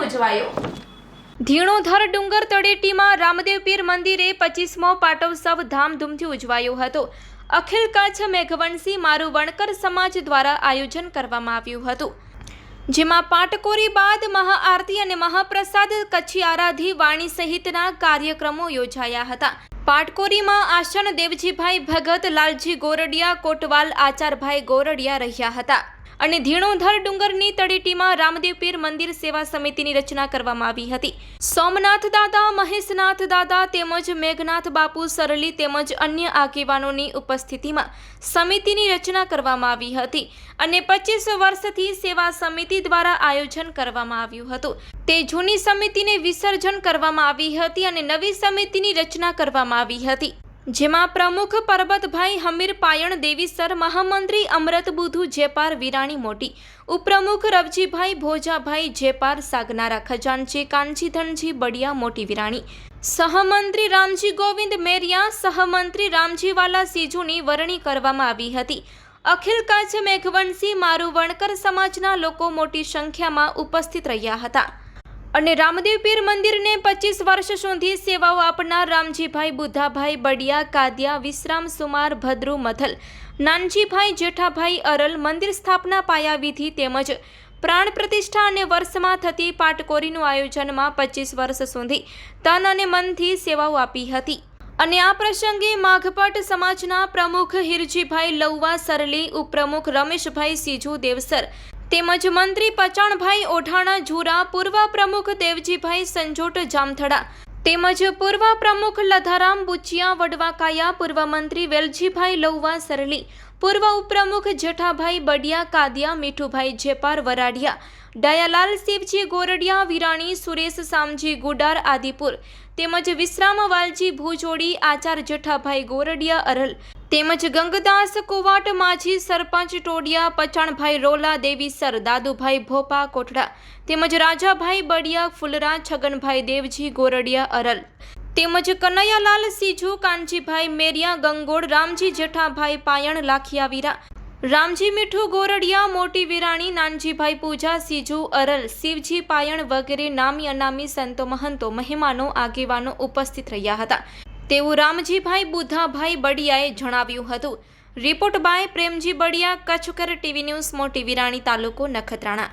ઉજવાયો. ધીણોધર ડુંગર તળેટીમાં રામદેવ પીર મંદિરે પચીસમો પાટોત્સવ ધામધૂમથી ઉજવાયો હતો. અખિલ કચ્છ મેઘવંશી મારું વણકર સમાજ દ્વારા આયોજન કરવામાં આવ્યું હતું. જેમાં પાટકોરી બાદ મહાઆરતી અને મહાપ્રસાદ, કચ્છી આરાધી, વાણી સહિતના કાર્યક્રમો યોજાયા હતા. પાટકોરીમાં આશન દેવજીભાઈ ભગત, લાલજી ગોરડિયા, કોટવાલ, આચારભાઈ ગોરડિયા રહ્યા હતા. અને ધીણોધર ડુંગરની તળેટીમાં રામદેવ પીર મંદિર સેવા સમિતિની રચના કરવામાં આવી હતી. સોમનાથ દાદા, મહેશનાથ દાદા તેમજ મેઘનાથ બાપુ સરલી તેમજ અન્ય આગેવાનોની ઉપસ્થિતિમાં સમિતિની રચના કરવામાં આવી હતી અને પચીસ વર્ષથી સેવા સમિતિ દ્વારા આયોજન કરવામાં આવ્યું હતું. તે જૂની સમિતિને વિસર્જન કરવામાં આવી હતી અને નવી સમિતિની રચના કરવામાં આવી હતી. જેમાં પ્રમુખ પરબતભાઈ હમીર પાયણ દેવીસર મહામંત્રી અમરત બુધુ, જેપાર વિરાણી મોટી, ઉપપ્રમુખ રવજીભાઈ ભોજાભાઈ, જેપાર સાગનારા ખજાનચી કાંચીધનજી બડિયા મોટી વિરાણી, સહમંત્રી રામજી ગોવિંદ મેરિયા, સહમંત્રી રામજીવાલા સીજુની વરણી કરવામાં આવી હતી. અખિલ કચ્છ મેઘવંશી મારું વણકર સમાજના લોકો મોટી સંખ્યામાં ઉપસ્થિત રહ્યા હતા. અને રામદેવ પીર મંદિરને પચીસ વર્ષ સુધી સેવાઓ આપનાર રામજીભાઈ બુદ્ધાભાઈ બડિયા, કાદિયા, વિશ્રામ સુમાર, ભદ્રુ, મથલ, નાનજીભાઈ જેઠાભાઈ અરલ મંદિર સ્થાપના પાયાવિધિ તેમજ પ્રાણ પ્રતિષ્ઠા અને વર્ષમાં થતી પાટકોરીનું આયોજનમાં પચીસ વર્ષ સુધી તન અને મનથી સેવાઓ આપી હતી. અને આ પ્રસંગે માઘપટ સમાજના પ્રમુખ હિરજીભાઈ લૌવા, સરલી ઉપપ્રમુખ રમેશભાઈ સીજુ, દેવસર તેમજ મંત્રી પચાણભાઈ ઓઢાણા ઝુરા પૂર્વ પ્રમુખ દેવજીભાઈ સંજોટ જામથડા તેમજ પૂર્વ પ્રમુખ લધારામ બુચિયા, વડવાકાયા, પૂર્વ મંત્રી વેલજીભાઈ લૌવા સરલી, પૂર્વ ઉપપ્રમુખ જેઠાભાઈ બડિયા, કાદિયા, મીઠુભાઈ જેપાર વરાડિયા, દયાલાલ શિવજી ગોરડિયા, વિરાણી સુરેશ સામજી ગુડાર, આદિપુર તેમજ વિશ્રામ વાલજી ભુજોડી આચાર જેઠાભાઈ ગોરડિયા અરલ તેમજ ગંગદાસ કુવાટ માજી સરપંચ ટોડિયા પચાણભાઈ રોલા દેવીસર દાદુભાઈ ભોપા કોટડા તેમજ રાજાભાઈ બડિયા ફુલરા છગનભાઈ દેવજી ગોરડિયા અરલ તેમજ કનૈયાલાલ સીજુ કાનજીભાઈ મેરિયા ગંગોળ રામજી જેઠાભાઈ પાયણ લાખિયાવીરા રામજી મીઠું ગોરડિયા, મોટી વિરાણી, નાનજીભાઈ પૂજા, સીજુ અરલ, શિવજી પાયણ વગેરે નામી અનામી સંતો મહંતો મહેમાનો આગેવાનો ઉપસ્થિત રહ્યા હતા. તેવું રામજીભાઈ બુધાભાઈ બડિયાએ જણાવ્યું હતું. Report by Premji Badiya, Kutchkar TV news, મોટી વિરાણી તાલુકો નખત્રાણા.